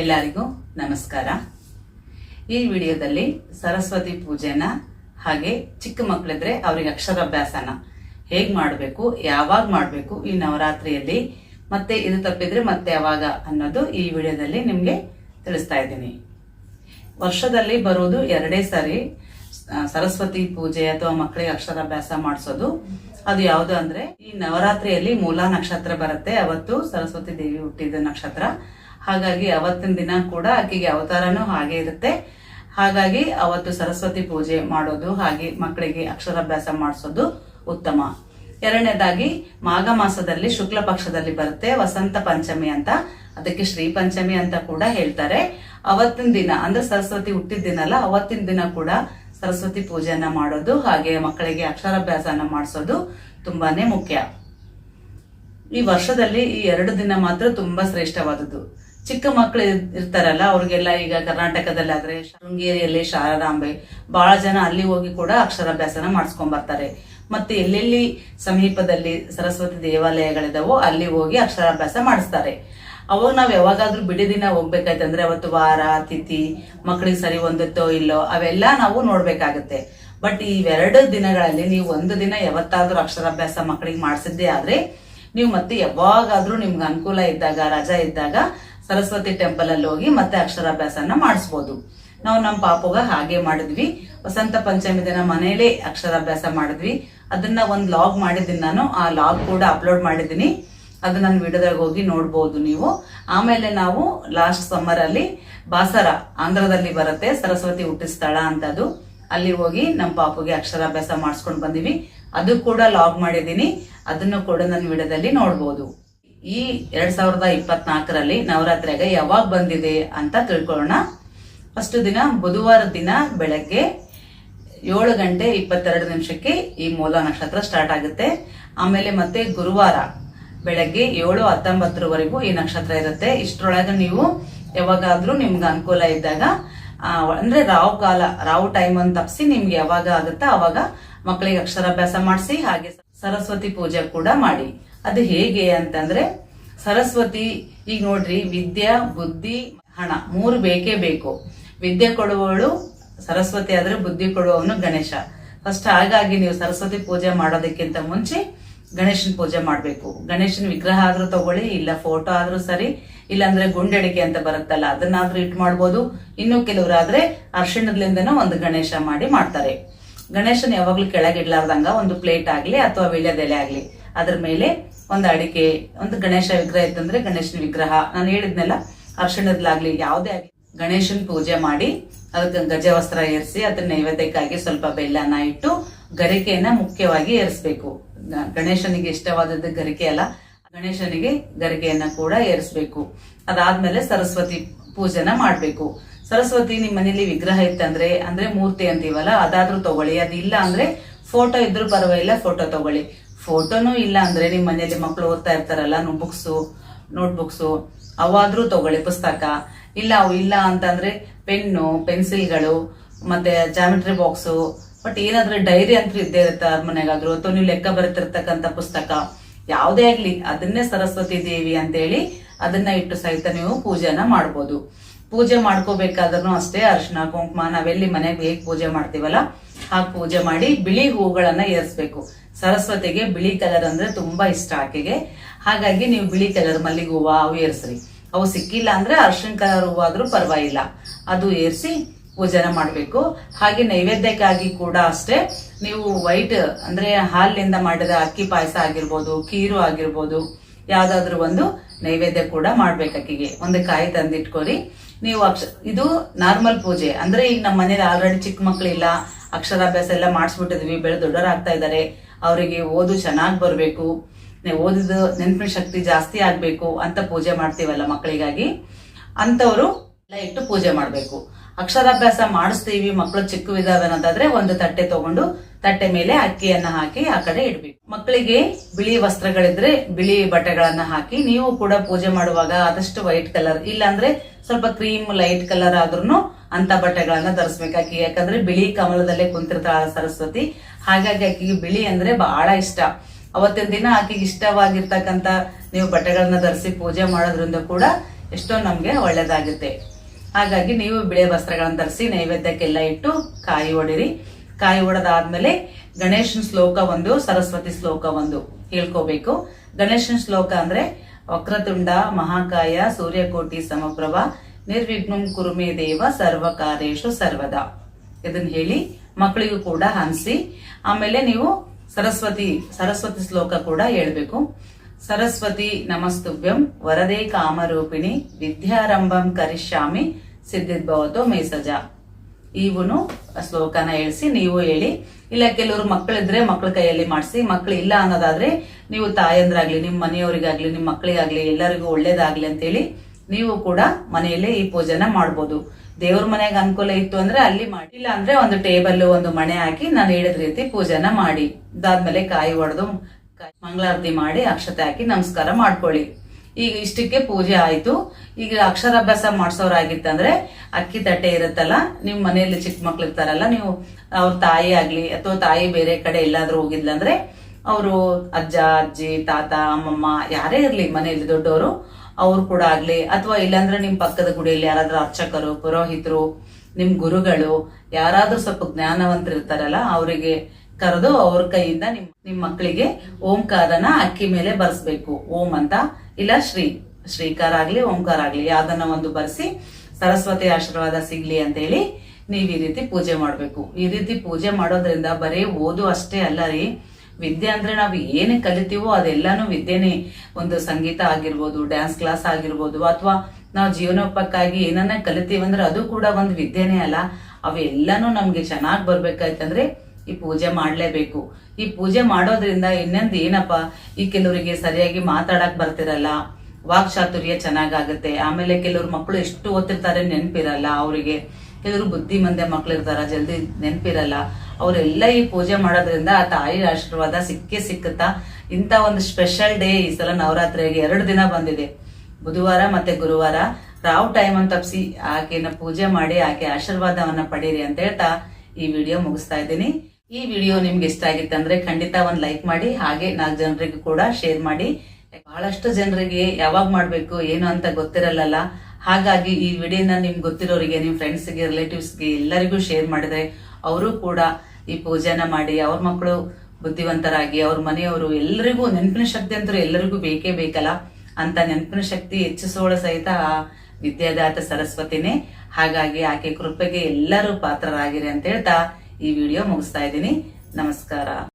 ಎಲ್ಲರಿಗೂ ನಮಸ್ಕಾರ. ಈ ವಿಡಿಯೋದಲ್ಲಿ ಸರಸ್ವತಿ ಪೂಜೆನ ಹಾಗೆ ಚಿಕ್ಕ ಮಕ್ಕಳಿದ್ರೆ ಅವರಿಗೆ ಅಕ್ಷರಾಭ್ಯಾಸನ ಹೇಗ್ ಮಾಡಬೇಕು, ಯಾವಾಗ ಮಾಡಬೇಕು ಈ ನವರಾತ್ರಿಯಲ್ಲಿ, ಮತ್ತೆ ಇದು ತಪ್ಪಿದ್ರೆ ಮತ್ತೆ ಯಾವಾಗ ಅನ್ನೋದು ಈ ವಿಡಿಯೋದಲ್ಲಿ ನಿಮಗೆ ತಿಳಿಸ್ತಾ ಇದ್ದೀನಿ. ವರ್ಷದಲ್ಲಿ ಬರೋದು ಎರಡೇ ಸಾರಿ ಸರಸ್ವತಿ ಪೂಜೆ ಅಥವಾ ಮಕ್ಕಳಿಗೆ ಅಕ್ಷರಾಭ್ಯಾಸ ಮಾಡಿಸೋದು. ಅದು ಯಾವುದು ಅಂದ್ರೆ ಈ ನವರಾತ್ರಿಯಲ್ಲಿ ಮೂಲ ನಕ್ಷತ್ರ ಬರುತ್ತೆ. ಅವತ್ತು ಸರಸ್ವತಿ ದೇವಿ ಹುಟ್ಟಿದ ನಕ್ಷತ್ರ. ಹಾಗಾಗಿ ಅವತ್ತಿನ ದಿನ ಕೂಡ ಆಕೆಗೆ ಅವತಾರನೂ ಹಾಗೆ ಇರುತ್ತೆ. ಹಾಗಾಗಿ ಅವತ್ತು ಸರಸ್ವತಿ ಪೂಜೆ ಮಾಡೋದು ಹಾಗೆ ಮಕ್ಕಳಿಗೆ ಅಕ್ಷರಾಭ್ಯಾಸ ಮಾಡಿಸೋದು ಉತ್ತಮ. ಎರಡನೇದಾಗಿ ಮಾಘ ಮಾಸದಲ್ಲಿ ಶುಕ್ಲ ಪಕ್ಷದಲ್ಲಿ ಬರುತ್ತೆ ವಸಂತ ಪಂಚಮಿ ಅಂತ. ಅದಕ್ಕೆ ಶ್ರೀ ಪಂಚಮಿ ಅಂತ ಕೂಡ ಹೇಳ್ತಾರೆ. ಅವತ್ತಿನ ದಿನ ಅಂದ್ರೆ ಸರಸ್ವತಿ ಹುಟ್ಟಿದ ದಿನ ಅಲ್ಲ ಅವತ್ತಿನ ದಿನ ಕೂಡ ಸರಸ್ವತಿ ಪೂಜೆಯನ್ನ ಮಾಡೋದು ಹಾಗೆ ಮಕ್ಕಳಿಗೆ ಅಕ್ಷರಾಭ್ಯಾಸನ ಮಾಡಿಸೋದು ತುಂಬಾನೇ ಮುಖ್ಯ. ಈ ವರ್ಷದಲ್ಲಿ ಈ ಎರಡು ದಿನ ಮಾತ್ರ ತುಂಬಾ ಶ್ರೇಷ್ಠವಾದದ್ದು. ಚಿಕ್ಕ ಮಕ್ಕಳು ಇರ್ತಾರಲ್ಲ, ಅವ್ರಿಗೆಲ್ಲ ಈಗ ಕರ್ನಾಟಕದಲ್ಲಿ ಆದ್ರೆ ಶೃಂಗೇರಿಯಲ್ಲಿ ಶಾರದಾಂಬೆ ಬಹಳ ಜನ ಅಲ್ಲಿ ಹೋಗಿ ಕೂಡ ಅಕ್ಷರಾಭ್ಯಾಸನ ಮಾಡಿಸ್ಕೊಂಡ್ ಬರ್ತಾರೆ. ಮತ್ತೆ ಎಲ್ಲೆಲ್ಲಿ ಸಮೀಪದಲ್ಲಿ ಸರಸ್ವತಿ ದೇವಾಲಯಗಳಿದಾವೋ ಅಲ್ಲಿ ಹೋಗಿ ಅಕ್ಷರಾಭ್ಯಾಸ ಮಾಡಿಸ್ತಾರೆ. ಅವಾಗ ನಾವು ಯಾವಾಗಾದ್ರೂ ಬಿಡಿ ದಿನ ಹೋಗ್ಬೇಕಾಯ್ತಂದ್ರೆ ಅವತ್ತು ವಾರ, ತಿಥಿ ಮಕ್ಕಳಿಗೆ ಸರಿ ಹೊಂದುತ್ತೋ ಇಲ್ಲೋ, ಅವೆಲ್ಲ ನಾವು ನೋಡ್ಬೇಕಾಗತ್ತೆ. ಬಟ್ ಇವೆರಡು ದಿನಗಳಲ್ಲಿ ನೀವು ಒಂದು ದಿನ ಯಾವತ್ತಾದ್ರೂ ಅಕ್ಷರಾಭ್ಯಾಸ ಮಕ್ಕಳಿಗೆ ಮಾಡಿಸಿದ್ದೇ ಆದ್ರೆ, ನೀವು ಮತ್ತೆ ಯಾವಾಗಾದ್ರೂ ನಿಮ್ಗೆ ಅನುಕೂಲ ಇದ್ದಾಗ, ರಜಾ ಇದ್ದಾಗ ಸರಸ್ವತಿ ಟೆಂಪಲ್ ಅಲ್ಲಿ ಹೋಗಿ ಮತ್ತೆ ಅಕ್ಷರಾಭ್ಯಾಸನ ಮಾಡಿಸ್ಬೋದು. ನಾವು ನಮ್ಮ ಪಾಪುಗ ಹಾಗೆ ಮಾಡಿದ್ವಿ. ವಸಂತ ಪಂಚಮಿ ದಿನ ಮನೇಲೆ ಅಕ್ಷರಾಭ್ಯಾಸ ಮಾಡಿದ್ವಿ. ಅದನ್ನ ಒಂದ್ ಲಾಗ್ ಮಾಡಿದ್ದೀನಿ ನಾನು. ಆ ಲಾಗ್ ಕೂಡ ಅಪ್ಲೋಡ್ ಮಾಡಿದ್ದೀನಿ. ಅದು ನನ್ನ ವಿಡಿಯೋದಾಗ ಹೋಗಿ ನೋಡ್ಬೋದು ನೀವು. ಆಮೇಲೆ ನಾವು ಲಾಸ್ಟ್ ಸಮ್ಮರ್ ಅಲ್ಲಿ ಬಾಸರ ಆಂಧ್ರದಲ್ಲಿ ಬರುತ್ತೆ. ಸರಸ್ವತಿ ಹುಟ್ಟಿದ ಸ್ಥಳ ಅಂತದು. ಅಲ್ಲಿ ಹೋಗಿ ನಮ್ಮ ಪಾಪುಗೆ ಅಕ್ಷರಾಭ್ಯಾಸ ಮಾಡಿಸ್ಕೊಂಡು ಬಂದಿವಿ. ಅದು ಕೂಡ ಲಾಗ್ ಮಾಡಿದ್ದೀನಿ. ಅದನ್ನು ಕೂಡ ನನ್ನ ವಿಡಿಯೋದಲ್ಲಿ ನೋಡ್ಬೋದು. ಈ ಎರಡ್ ಸಾವಿರದ ಇಪ್ಪತ್ನಾಲ್ಕರಲ್ಲಿ ನವರಾತ್ರಿಯಾಗ ಯಾವಾಗ ಬಂದಿದೆ ಅಂತ ತಿಳ್ಕೊಳ್ಳೋಣ. ಫಸ್ಟ್ ದಿನ ಬುಧವಾರ ದಿನ ಬೆಳಗ್ಗೆ ಏಳು ಗಂಟೆ ಇಪ್ಪತ್ತೆರಡು ನಿಮಿಷಕ್ಕೆ ಈ ಮೂಲ ನಕ್ಷತ್ರ ಸ್ಟಾರ್ಟ್ ಆಗುತ್ತೆ. ಆಮೇಲೆ ಮತ್ತೆ ಗುರುವಾರ ಬೆಳಗ್ಗೆ ಏಳು ಹತ್ತೊಂಬತ್ತರವರೆಗೂ ಈ ನಕ್ಷತ್ರ ಇರುತ್ತೆ. ಇಷ್ಟರೊಳಗೆ ನೀವು ಯಾವಾಗಾದ್ರೂ ನಿಮ್ಗೆ ಅನುಕೂಲ ಇದ್ದಾಗ ಅಂದ್ರೆ ರಾವು ಕಾಲ, ರಾವ್ ಟೈಮ್ ಅಂತ ತಪ್ಪಿಸಿ ನಿಮ್ಗೆ ಯಾವಾಗ ಆಗುತ್ತಾ ಅವಾಗ ಮಕ್ಕಳಿಗೆ ಅಕ್ಷರಾಭ್ಯಾಸ ಮಾಡಿಸಿ, ಹಾಗೆ ಸರಸ್ವತಿ ಪೂಜೆ ಕೂಡ ಮಾಡಿ. ಅದು ಹೇಗೆ ಅಂತಂದ್ರೆ ಸರಸ್ವತಿ, ಈಗ ನೋಡ್ರಿ, ವಿದ್ಯಾ, ಬುದ್ಧಿ, ಹಣ, ಮೂರು ಬೇಕೇ ಬೇಕು. ವಿದ್ಯೆ ಕೊಡುವವಳು ಸರಸ್ವತಿ ಆದ್ರೆ ಬುದ್ಧಿ ಕೊಡುವವನು ಗಣೇಶ. ಫಸ್ಟ್ ಹಾಗಾಗಿ ನೀವು ಸರಸ್ವತಿ ಪೂಜೆ ಮಾಡೋದಕ್ಕಿಂತ ಮುಂಚೆ ಗಣೇಶನ ಪೂಜೆ ಮಾಡಬೇಕು. ಗಣೇಶನ ವಿಗ್ರಹ ಆದ್ರೂ ತಗೊಳ್ಳಿ, ಇಲ್ಲ ಫೋಟೋ ಆದ್ರೂ ಸರಿ, ಇಲ್ಲಾಂದ್ರೆ ಗುಂಡಡಿಕೆ ಅಂತ ಬರುತ್ತಲ್ಲ, ಅದನ್ನಾದ್ರೂ ಇಟ್ ಮಾಡ್ಬೋದು. ಇನ್ನು ಕೆಲವರಾದ್ರೆ ಅರ್ಶಿಣದಿಂದನೂ ಒಂದು ಗಣೇಶ ಮಾಡಿ ಮಾಡ್ತಾರೆ. ಗಣೇಶನ ಯಾವಾಗ್ಲೂ ಕೆಳಗಿಡ್ಲಾರ್ದಂಗ ಒಂದು ಪ್ಲೇಟ್ ಆಗ್ಲಿ ಅಥವಾ ವಿಳ್ಯದೆಲೆ ಆಗ್ಲಿ. ಅದ್ರ ಮೇಲೆ ಒಂದು ಅಡಿಕೆ, ಒಂದು ಗಣೇಶ ವಿಗ್ರಹ ಇತ್ತಂದ್ರೆ ಗಣೇಶನ ವಿಗ್ರಹ. ನಾನು ಹೇಳಿದ್ನೆಲ್ಲ, ಅರ್ಶಿಣದ್ಲಾಗ್ಲಿ ಯಾವುದೇ ಆಗ್ಲಿ ಗಣೇಶನ್ ಪೂಜೆ ಮಾಡಿ ಅದಕ್ಕೆ ಗಜವಸ್ತ್ರ ಏರಿಸಿ ಅದನ್ನ ನೈವೇದ್ಯಕ್ಕಾಗಿ ಸ್ವಲ್ಪ ಬೆಲ್ಲನ ಇಟ್ಟು ಗರಿಕೆಯನ್ನ ಮುಖ್ಯವಾಗಿ ಏರಿಸ್ಬೇಕು. ಗಣೇಶನಿಗೆ ಇಷ್ಟವಾದದ್ದು ಗರಿಕೆ ಅಲ್ಲ, ಗಣೇಶನಿಗೆ ಗರಿಕೆಯನ್ನ ಕೂಡ ಏರಿಸ್ಬೇಕು. ಅದಾದ್ಮೇಲೆ ಸರಸ್ವತಿ ಪೂಜೆನ ಮಾಡ್ಬೇಕು. ಸರಸ್ವತಿ ನಿಮ್ ಮನೇಲಿ ವಿಗ್ರಹ ಇತ್ತಂದ್ರೆ, ಅಂದ್ರೆ ಮೂರ್ತಿ ಅಂತೀವಲ್ಲ, ಅದಾದ್ರೂ ತಗೊಳ್ಳಿ. ಅದಿಲ್ಲ ಅಂದ್ರೆ ಫೋಟೋ ಇದ್ರೂ ಪರವಾಗಿಲ್ಲ ಫೋಟೋ ತಗೊಳ್ಳಿ. ಫೋಟೋನು ಇಲ್ಲ ಅಂದ್ರೆ ನಿಮ್ ಮನೆಯಲ್ಲಿ ಮಕ್ಕಳು ಓದ್ತಾ ಇರ್ತಾರಲ್ಲ ಬುಕ್ಸು ನೋಟ್ಬುಕ್ಸು ಅವಾದ್ರೂ ತಗೊಳ್ಳಿ ಪುಸ್ತಕ. ಇಲ್ಲ, ಅವು ಇಲ್ಲ ಅಂತಂದ್ರೆ ಪೆನ್ನು, ಪೆನ್ಸಿಲ್ಗಳು, ಮತ್ತೆ ಜಾಮಿಟ್ರಿ ಬಾಕ್ಸು ಬಟ್ ಏನಾದ್ರೆ ಡೈರಿ ಅಂತೂ ಇದ್ದೇ ಇರುತ್ತೆ ಅವ್ರ ಮನೆಗಾದ್ರು. ಅಥವಾ ನೀವು ಲೆಕ್ಕ ಬರೆತಿರ್ತಕ್ಕಂಥ ಪುಸ್ತಕ, ಯಾವುದೇ ಆಗ್ಲಿ, ಅದನ್ನೇ ಸರಸ್ವತಿ ದೇವಿ ಅಂತೇಳಿ ಅದನ್ನ ಇಟ್ಟು ಸಹಿತ ನೀವು ಪೂಜೆನ ಮಾಡ್ಬೋದು. ಪೂಜೆ ಮಾಡ್ಕೋಬೇಕಾದ್ರೂ ಅಷ್ಟೇ ಅರ್ಶನ, ಕುಂಕುಮ, ನಾವೆಲ್ಲಿ ಮನೆಗೆ ಹೇಗೆ ಪೂಜೆ ಮಾಡ್ತೀವಲ್ಲ ಹಾಗೆ ಪೂಜೆ ಮಾಡಿ ಬಿಳಿ ಹೂಗಳನ್ನ ಏರಿಸ್ಬೇಕು. ಸರಸ್ವತಿಗೆ ಬಿಳಿ ಕಲರ್ ಅಂದ್ರೆ ತುಂಬಾ ಇಷ್ಟ ಆಕೆಗೆ. ಹಾಗಾಗಿ ನೀವು ಬಿಳಿ ಕಲರ್ ಮಲ್ಲಿಗೆ ಹೂವು ಅವು ಏರ್ಸ್ರಿ. ಅವು ಸಿಕ್ಕಿಲ್ಲ ಅಂದ್ರೆ ಅರ್ಶಿನ ಕಲರ್ ಹೂವು ಆದ್ರೂ ಪರವಾಗಿಲ್ಲ. ಅದು ಏರಿಸಿ ಪೂಜೆನ ಮಾಡಬೇಕು. ಹಾಗೆ ನೈವೇದ್ಯಕ್ಕಾಗಿ ಕೂಡ ಅಷ್ಟೇ ನೀವು ವೈಟ್ ಅಂದ್ರೆ ಹಾಲಿನಿಂದ ಮಾಡಿದ ಅಕ್ಕಿ ಪಾಯಸ ಆಗಿರ್ಬೋದು ಕೀರು ಆಗಿರ್ಬೋದು, ಯಾವ್ದಾದ್ರು ಒಂದು ನೈವೇದ್ಯ ಕೂಡ ಮಾಡ್ಬೇಕು ಅಕ್ಕಿಗೆ ಒಂದು ಕಾಯಿ ತಂದಿಟ್ಕೊರಿ. ನೀವು ಅಕ್ಷ ಇದು ನಾರ್ಮಲ್ ಪೂಜೆ. ಅಂದ್ರೆ ಈಗ ನಮ್ಮ ಮನೇಲಿ ಆಲ್ರೆಡಿ ಚಿಕ್ಕ ಮಕ್ಳಿಲ್ಲ. ಅಕ್ಷರಾಭ್ಯಾಸ ಎಲ್ಲ ಮಾಡಿಸ್ಬಿಟ್ಟಿದ್ವಿ. ಬೆಳೆ ದೊಡ್ಡವರಾಗ್ತಾ ಇದ್ದಾರೆ. ಅವರಿಗೆ ಓದು ಚೆನ್ನಾಗಿ ಬರಬೇಕು. ಓದಿದ ನೆನಪಿನ ಶಕ್ತಿ ಜಾಸ್ತಿ ಆಗಬೇಕು ಅಂತ ಪೂಜೆ ಮಾಡ್ತೀವಲ್ಲ ಮಕ್ಕಳಿಗಾಗಿ. ಅಂಥವರು ಎಲ್ಲ ಇಟ್ಟು ಪೂಜೆ ಮಾಡಬೇಕು. ಅಕ್ಷರಾಭ್ಯಾಸ ಮಾಡಿಸ್ತೀವಿ ಮಕ್ಕಳು ಚಿಕ್ಕ ವಿಧಾನದಾದ್ರೆ ಒಂದು ತಟ್ಟೆ ತಗೊಂಡು ತಟ್ಟೆ ಮೇಲೆ ಅಕ್ಕಿಯನ್ನ ಹಾಕಿ ಆ ಕಡೆ ಇಡ್ಬೇಕು. ಮಕ್ಕಳಿಗೆ ಬಿಳಿ ವಸ್ತ್ರಗಳಿದ್ರೆ ಬಿಳಿ ಬಟ್ಟೆಗಳನ್ನ ಹಾಕಿ ನೀವು ಕೂಡ ಪೂಜೆ ಮಾಡುವಾಗ ಆದಷ್ಟು ವೈಟ್ ಕಲರ್, ಇಲ್ಲಾಂದ್ರೆ ಸ್ವಲ್ಪ ಕ್ರೀಮ್, ಲೈಟ್ ಕಲರ್ ಆದ್ರೂ ಅಂತ ಬಟ್ಟೆಗಳನ್ನ ಧರಿಸ್ಬೇಕಾಕಿ. ಯಾಕಂದ್ರೆ ಬಿಳಿ ಕಮಲದಲ್ಲೇ ಕುಂತಿರ್ತಾಳ ಸರಸ್ವತಿ. ಹಾಗಾಗಿ ಆಕಿಗೆ ಬಿಳಿ ಅಂದ್ರೆ ಬಹಳ ಇಷ್ಟ. ಅವತ್ತಿನ ದಿನ ಆಕೆಗೆ ಇಷ್ಟವಾಗಿರ್ತಕ್ಕಂತ ನೀವು ಬಟ್ಟೆಗಳನ್ನ ಧರಿಸಿ ಪೂಜೆ ಮಾಡೋದ್ರಿಂದ ಕೂಡ ಎಷ್ಟೋ ನಮ್ಗೆ ಒಳ್ಳೇದಾಗುತ್ತೆ. ಹಾಗಾಗಿ ನೀವು ಬಿಳಿ ವಸ್ತ್ರಗಳನ್ನು ಧರಿಸಿ ನೈವೇದ್ಯಕ್ಕೆಲ್ಲ ಇಟ್ಟು ಕಾಯಿ ಹೊಡಿರಿ ಕಾಯಿ ಹೊಡೆದಾದ್ಮೇಲೆ ಗಣೇಶನ ಶ್ಲೋಕ ಒಂದು, ಸರಸ್ವತಿ ಶ್ಲೋಕ ಒಂದು ಹೇಳ್ಕೋಬೇಕು. ಗಣೇಶನ ಶ್ಲೋಕ ಅಂದ್ರೆ ವಕ್ರತುಂಡ, ಮಹಾಕಾಯ, ಸೂರ್ಯಕೋಟಿ, ಸಮಪ್ರಭ ನಿರ್ವಿಘ್ನಂ ಕುರುಮೇ ದೇವ ಸರ್ವ ಕಾರ್ಯೇಶು ಸರ್ವದ. ಇದನ್ನ ಹೇಳಿ ಮಕ್ಕಳಿಗೂ ಕೂಡ ಹಂಸಿ. ಆಮೇಲೆ ನೀವು ಸರಸ್ವತಿ ಸರಸ್ವತಿ ಶ್ಲೋಕ ಕೂಡ ಹೇಳ್ಬೇಕು. ಸರಸ್ವತಿ ನಮಸ್ತುಭ್ಯಂ, ವರದೆ ಕಾಮರೂಪಿಣಿ, ವಿದ್ಯಾರಂಭಂ ಕರಿಷ್ಯಾಮಿ ಸಿದ್ಧಿದ್ಭವತೋ ಮೇಸಜ. ಇವನು ಶ್ಲೋಕನ ಹೇಳಿಸಿ ನೀವು ಹೇಳಿ. ಇಲ್ಲ ಕೆಲವರು ಮಕ್ಕಳಿದ್ರೆ ಮಕ್ಕಳ ಕೈಯಲ್ಲಿ ಮಾಡಿಸಿ ಮಕ್ಕಳು ಇಲ್ಲ ಅನ್ನೋದಾದ್ರೆ ನೀವು ತಾಯಂದ್ರಾಗ್ಲಿ ನಿಮ್ಮ ಮನೆಯವರಿಗಾಗ್ಲಿ ನಿಮ್ಮ ಮಕ್ಕಳಿಗಾಗ್ಲಿ ಎಲ್ಲರಿಗೂ ಒಳ್ಳೇದಾಗ್ಲಿ ಅಂತೇಳಿ ನೀವು ಕೂಡ ಮನೆಯಲ್ಲೇ ಈ ಪೂಜೆನ ಮಾಡ್ಬೋದು. ದೇವ್ರ ಮನೆಗೆ ಅನುಕೂಲ ಇತ್ತು ಅಂದ್ರೆ ಅಲ್ಲಿ ಮಾಡಿ. ಇಲ್ಲ ಅಂದ್ರೆ ಒಂದು ಟೇಬಲ್ ಒಂದು ಮಣೆ ಹಾಕಿ ನಾನು ಹೇಳಿದ ರೀತಿ ಪೂಜೆನ ಮಾಡಿ. ಅದಾದ್ಮೇಲೆ ಕಾಯಿ ಹೊಡೆದು ಮಂಗಳಾರತಿ ಮಾಡಿ ಅಕ್ಷತೆ ಹಾಕಿ ನಮಸ್ಕಾರ ಮಾಡ್ಕೊಳ್ಳಿ. ಈಗ ಇಷ್ಟಕ್ಕೆ ಪೂಜೆ ಆಯ್ತು. ಈಗ ಅಕ್ಷರಾಭ್ಯಾಸ ಮಾಡಿಸೋರಾಗಿತ್ತಂದ್ರೆ ಅಕ್ಕಿ ತಟ್ಟೆ ಇರುತ್ತಲ್ಲ, ನಿಮ್ ಮನೆಯಲ್ಲಿ ಚಿಕ್ಕ ಮಕ್ಳು ಇರ್ತಾರಲ್ಲ, ನೀವು ಅವ್ರ ತಾಯಿ ಆಗ್ಲಿ ಅಥವಾ ತಾಯಿ ಬೇರೆ ಕಡೆ ಎಲ್ಲಾದ್ರೂ ಹೋಗಿದ್ಲಂದ್ರೆ, ಅವರು ಅಜ್ಜ, ಅಜ್ಜಿ, ತಾತ, ಅಮ್ಮಮ್ಮ ಯಾರೇ ಇರ್ಲಿ ಮನೆಯಲ್ಲಿ ದೊಡ್ಡವರು ಅವ್ರು ಕೂಡ ಆಗ್ಲಿ, ಅಥವಾ ಇಲ್ಲಾಂದ್ರೆ ನಿಮ್ ಪಕ್ಕದ ಗುಡಿಯಲ್ಲಿ ಯಾರಾದ್ರೂ ಅರ್ಚಕರು, ಪುರೋಹಿತರು, ನಿಮ್ ಗುರುಗಳು, ಯಾರಾದ್ರೂ ಸ್ವಲ್ಪ ಜ್ಞಾನವಂತರಿರ್ತಾರಲ್ಲ, ಅವರಿಗೆ ಕರೆದು ಅವ್ರ ಕೈಯಿಂದ ನಿಮ್ ನಿಮ್ ಮಕ್ಕಳಿಗೆ ಓಂಕಾರನ ಅಕ್ಕಿ ಮೇಲೆ ಬರ್ಸ್ಬೇಕು. ಓಂ ಅಂತ. ಇಲ್ಲ, ಶ್ರೀ, ಶ್ರೀಕಾರ ಆಗ್ಲಿ, ಓಂಕಾರ ಆಗ್ಲಿ, ಯಾವ್ದನ್ನ ಒಂದು ಬರೆಸಿ, ಸರಸ್ವತಿ ಆಶೀರ್ವಾದ ಸಿಗ್ಲಿ ಅಂತ ಹೇಳಿ ನೀವ್ ಈ ರೀತಿ ಪೂಜೆ ಮಾಡ್ಬೇಕು. ಈ ರೀತಿ ಪೂಜೆ ಮಾಡೋದ್ರಿಂದ ಬರೀ ಓದು ಅಷ್ಟೇ ಅಲ್ಲ ರೀ ವಿದ್ಯೆ ಅಂದ್ರೆ ನಾವು ಏನೇ ಕಲಿತೀವೋ ಅದೆಲ್ಲಾನು ವಿದ್ಯೆನೇ ಒಂದು ಸಂಗೀತ ಆಗಿರ್ಬೋದು ಡ್ಯಾನ್ಸ್ ಕ್ಲಾಸ್ ಆಗಿರ್ಬೋದು, ಅಥವಾ ನಾವು ಜೀವನೋಪಕ್ಕಾಗಿ ಏನನ್ನ ಕಲಿತೀವಂದ್ರೆ ಅದು ಕೂಡ ಒಂದು ವಿದ್ಯೆನೇ ಅಲ್ಲ. ಅವೆಲ್ಲಾನು ನಮ್ಗೆ ಚೆನ್ನಾಗಿ ಬರ್ಬೇಕಾಯ್ತಂದ್ರೆ ಈ ಪೂಜೆ ಮಾಡ್ಲೇಬೇಕು. ಈ ಪೂಜೆ ಮಾಡೋದ್ರಿಂದ ಇನ್ನೊಂದು ಏನಪ್ಪ, ಈ ಕೆಲವರಿಗೆ ಸರಿಯಾಗಿ ಮಾತಾಡಕ್ ಬರ್ತಿರಲ್ಲ, ವಾಕ್ ಚಾತುರ್ಯ ಚೆನ್ನಾಗಾಗುತ್ತೆ, ಆಮೇಲೆ ಕೆಲವ್ರು ಮಕ್ಕಳು ಎಷ್ಟು ಓದ್ತಿರ್ತಾರೆ ನೆನಪಿರಲ್ಲ ಅವರಿಗೆ. ಕೆಲವರು ಬುದ್ಧಿಮಂದೆ ಮಕ್ಳು ಇರ್ತಾರ ಜಲ್ದಿ ನೆನಪಿರಲ್ಲ. ಅವರೆಲ್ಲ ಈ ಪೂಜೆ ಮಾಡೋದ್ರಿಂದ ಆ ತಾಯಿ ಆಶೀರ್ವಾದ ಸಿಕ್ಕೇ ಸಿಕ್ಕುತ್ತಾ. ಇಂಥ ಒಂದು ಸ್ಪೆಷಲ್ ಡೇ ಈ ಸಲ ನವರಾತ್ರಿಗೆ ಎರಡು ದಿನ ಬಂದಿದೆ. ಬುಧವಾರ ಮತ್ತೆ ಗುರುವಾರ. ರಾವ್ ಟೈಮ್ ಅಂತ ತಪ್ಪಿಸಿ ಆಕೆನ ಪೂಜೆ ಮಾಡಿ ಆಕೆ ಆಶೀರ್ವಾದವನ್ನ ಪಡೀರಿ ಅಂತ ಹೇಳ್ತಾ ಈ ವಿಡಿಯೋ ಮುಗಿಸ್ತಾ ಇದ್ದೀನಿ. ಈ ವಿಡಿಯೋ ನಿಮ್ಗೆ ಇಷ್ಟ ಆಗಿತ್ತು ಅಂದ್ರೆ ಖಂಡಿತ ಒಂದ್ ಲೈಕ್ ಮಾಡಿ, ಹಾಗೆ ನಾಲ್ಕು ಜನರಿಗೂ ಕೂಡ ಶೇರ್ ಮಾಡಿ. ಬಹಳಷ್ಟು ಜನರಿಗೆ ಯಾವಾಗ ಮಾಡ್ಬೇಕು, ಏನು ಅಂತ ಗೊತ್ತಿರಲ್ಲ ಹಾಗಾಗಿ ಈ ವಿಡಿಯೋನ ನಿಮ್ಗೆ ಗೊತ್ತಿರೋರಿಗೆ, ನಿಮ್ ಫ್ರೆಂಡ್ಸ್ಗೆ ರಿಲೇಟಿವ್ಸ್ಗೆ ಎಲ್ಲರಿಗೂ ಶೇರ್ ಮಾಡಿದ್ರೆ ಅವರು ಕೂಡ ಈ ಪೂಜೆನ ಮಾಡಿ, ಅವ್ರ ಮಕ್ಕಳು ಬುದ್ಧಿವಂತರಾಗಿ, ಅವ್ರ ಮನೆಯವರು ಎಲ್ಲರಿಗೂ ನೆನಪಿನ ಶಕ್ತಿ ಅಂತೂ ಎಲ್ಲರಿಗೂ ಬೇಕೇ ಬೇಕಲ್ಲ ಅಂತ ನೆನಪಿನ ಶಕ್ತಿ ಹೆಚ್ಚಿಸೋಳ ಸಹಿತ ವಿದ್ಯಾದಾತ ಸರಸ್ವತಿನೇ. ಹಾಗಾಗಿ ಆಕೆ ಕೃಪೆಗೆ ಎಲ್ಲರೂ ಪಾತ್ರರಾಗಿರಿ ಅಂತ ಹೇಳ್ತಾ ಈ ವಿಡಿಯೋ ಮುಗಿಸ್ತಾ ಇದ್ದೀನಿ. ನಮಸ್ಕಾರ.